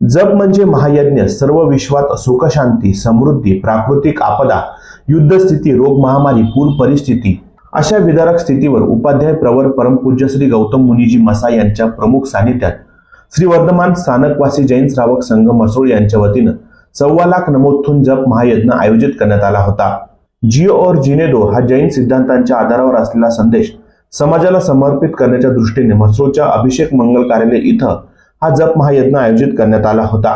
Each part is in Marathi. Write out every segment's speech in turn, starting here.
जप म्हणजे महायज्ञ सर्व विश्वात सुखशांती समृद्धी प्राकृतिक आपदा युद्धस्थिती रोग महामारी पूर परिस्थिती. अशा विदारक स्थितीवर उपाध्याय प्रवर परमपूज्य श्री गौतम मुनीजी मसा यांच्या प्रमुख सानिध्यात श्री वर्धमान स्थानकवासी जैन श्रावक संघ मसोळ यांच्या वतीनं सव्वा लाख नमोत्थून जप महायज्ञ आयोजित करण्यात आला होता. जिओ और जिनेदो हा जैन सिद्धांतांच्या आधारावर असलेला संदेश समाजाला समर्पित करण्याच्या दृष्टीने मसरोच्या अभिषेक मंगल कार्यालय इथं हा जप महायज्ञ आयोजित करण्यात आला होता.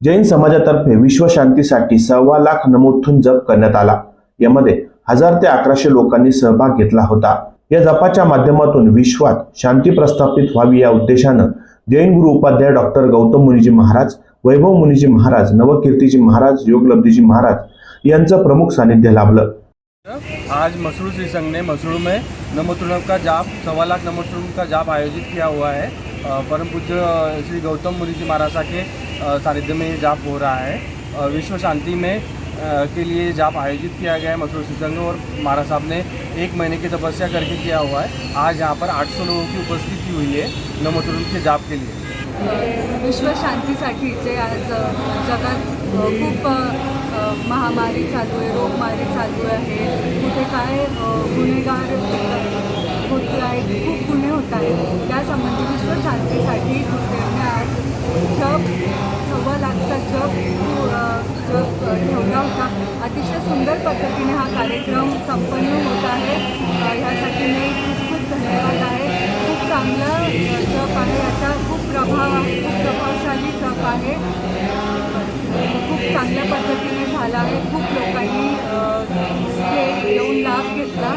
जैन समाजातर्फे विश्वशांतीसाठी सव्वा लाख नमोत्थून जप करण्यात आला. यामध्ये हजार ते अकराशे लोकांनी सहभाग घेतला होता. या जपाच्या माध्यमातून विश्वात शांती प्रस्थापित व्हावी या उद्देशानं जैन गुरु उपाध्याय डॉक्टर गौतम मुनीजी महाराज वैभव मुनीजी महाराज नवकीर्तीजी महाराज योगलब्धीजी महाराज यांचं प्रमुख सानिध्य लाभलं. आज मसरूर श्री संघ ने मसरूर में नमोत्तुलम का जाप सवा लाख नमोत्तुलम का जाप आयोजित किया हुआ है. परमपूज्य परम श्री गौतम मुनि जी महाराज के सानिध्य में ये जाप हो रहा है। विश्व शांति में के लिए जाप आयोजित किया गया है मसरूर श्री और महाराज साहब ने एक महीने की तपस्या करके किया हुआ है। आज यहाँ पर 800 लोगों की उपस्थिति हुई है नमोत्तुलम के जाप के लिए। विश्व शांतीसाठी जे आज जगात खूप महामारी चालू आहे रोगमारी चालू आहे. कुठे काय गुन्हेगार होत आहेत खूप गुन्हे होत आहेत. त्यासंबंधी विश्व शांतीसाठी जग आज सव्वा लाखचा जग ठेवला होता. अतिशय सुंदर पद्धतीने हा कार्यक्रम संपन्न होत आहे. ह्यासाठी मी खूप खूप धन्यवाद आहे. खूप चांगलं जप आहे. याचा खूप प्रभाव आहे खूप प्रभावशाली जप आहे. खूप चांगल्या पद्धतीने झाला आहे. खूप लोकांनी येऊन लाभ घेतला.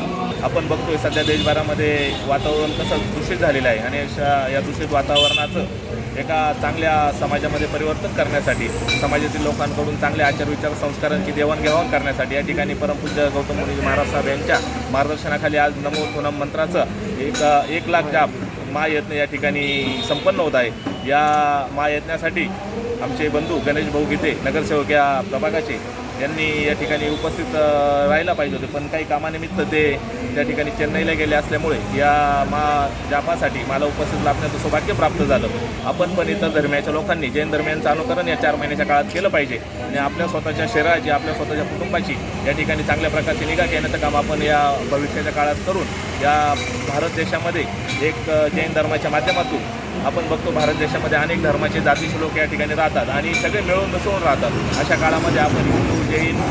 आपण बघतोय सध्या देशभरामध्ये वातावरण कसं दूषित झालेलं आहे आणि अशा या दूषित वातावरणाचं एका चांगल्या समाजामध्ये परिवर्तन करण्यासाठी समाजातील लोकांकडून चांगल्या आचारविचार संस्कारांची देवाणघेवाण करण्यासाठी या ठिकाणी परमपूज्य गौतम मुनी महाराज साहेब यांच्या मार्गदर्शनाखाली आज नमो पूनम मंत्राचं एक एक लाख जाप महायज्ञ या ठिकाणी संपन्न होत आहे. या महायज्ञासाठी आमचे बंधू गणेश भाऊ गीते नगरसेवक या प्रभागाचे यांनी या ठिकाणी उपस्थित राहायला पाहिजे होते. पण काही कामानिमित्त ते त्या ठिकाणी चेन्नईला गेले असल्यामुळे या मा जापासाठी मला उपस्थित लाभण्याचं सौभाग्य प्राप्त झालं. आपण पण इतर धर्मियाच्या लोकांनी जैन धर्मियांचं अनुकरण या चार महिन्याच्या काळात केलं पाहिजे. आणि आपल्या स्वतःच्या शरीराची आपल्या स्वतःच्या कुटुंबाची या ठिकाणी चांगल्या प्रकारची निगा घेण्याचं काम आपण या भविष्याच्या काळात करून या भारत देशामध्ये एक जैन धर्माच्या माध्यमातून आपण बघतो भारत देशामध्ये अनेक धर्माचे जातीचे लोक या ठिकाणी राहतात आणि सगळे मिळून मिसळून राहतात. अशा काळामध्ये आपण हिंदू जैन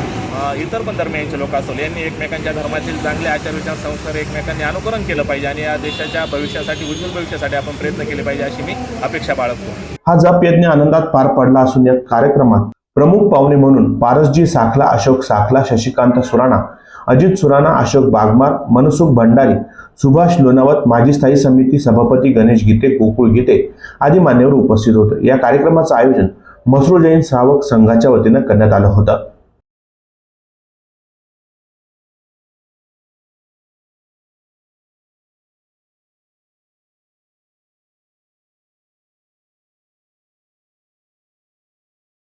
इतर पण धर्मियांचे लोक असतील यांनी एकमेकांच्या धर्मातील चांगले आचारविचार संस्कार एकमेकांनी अनुकरण केलं पाहिजे आणि या देशाच्या भविष्यासाठी उज्ज्वल भविष्यासाठी आपण प्रयत्न केले पाहिजे अशी मी अपेक्षा बाळगतो. हा जप यज्ञ आनंदात पार पडला असून या कार्यक्रमात प्रमुख पाहुणे म्हणून पारसजी साखला अशोक साखला शशिकांत सुराणा अजित सुराणा अशोक बागमार मनसुख भंडारी सुभाष लोणावत माजी स्थायी समिती सभापती गणेश गीते गोकुळ गीते आदी मान्यवर उपस्थित होते. या कार्यक्रमाचं आयोजन मसरूळ जैन श्रावक संघाच्या वतीनं करण्यात आलं होतं.